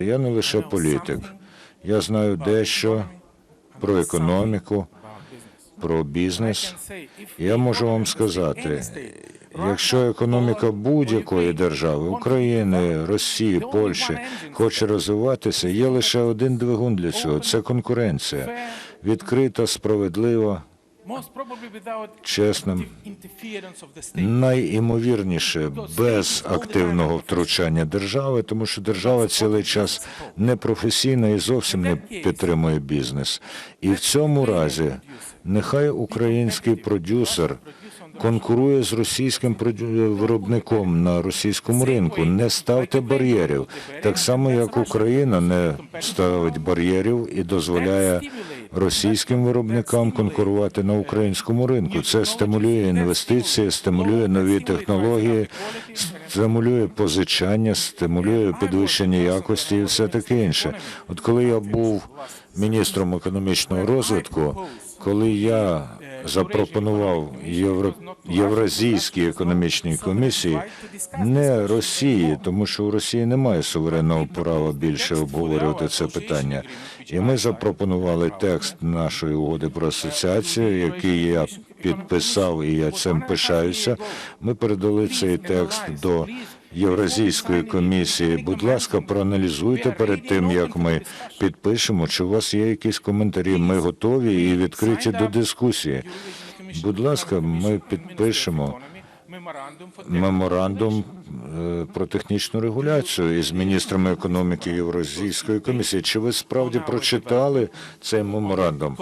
Я не лише політик. Я знаю дещо про економіку, про бізнес. Я можу вам сказати, якщо економіка будь-якої держави, України, Росії, Польщі, хоче розвиватися, є лише один двигун для цього це конкуренція. Відкрита, справедлива, чесна, найімовірніше без активного втручання держави, тому що держава цілий час непрофесійна і зовсім не підтримує бізнес. І в цьому разі нехай український продюсер конкурує з російським продю- виробником на російському ринку. Не ставте бар'єрів, так само як Україна не ставить бар'єрів і дозволяє російським виробникам конкурувати на українському ринку. Це стимулює інвестиції, стимулює нові технології, стимулює позичання, стимулює підвищення якості і все таке інше. От коли я був міністром економічного розвитку, коли я запропонував Євро... Євразійській економічній комісії не Росії, тому що у Росії немає суверенного права більше обговорювати це питання. І ми запропонували текст нашої угоди про асоціацію, який я підписав, і я цим пишаюся. Ми передали цей текст до Євразійської комісії. Будь ласка, проаналізуйте перед тим, як ми підпишемо. Чи у вас є якісь коментарі? Ми готові і відкриті до дискусії. Будь ласка, ми підпишемо меморандум е, про технічну регуляцію із міністрами економіки Євразійської комісії. Чи ви справді прочитали цей меморандум?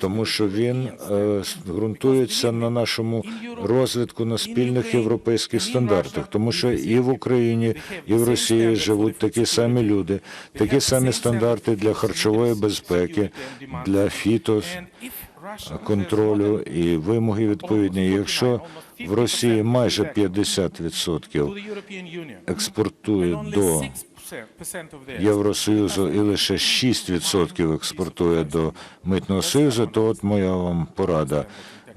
Тому що він е, ґрунтується на нашому розвитку на спільних європейських стандартах, тому що і в Україні, і в Росії живуть такі самі люди, такі самі стандарти для харчової безпеки, для фіто контролю і вимоги відповідні. Якщо в Росії майже 50% експортує до Євросоюзу і лише 6% експортує до митного союзу, то от моя вам порада.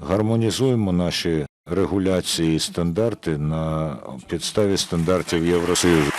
Гармонізуємо наші регуляції і стандарти на підставі стандартів Євросоюзу.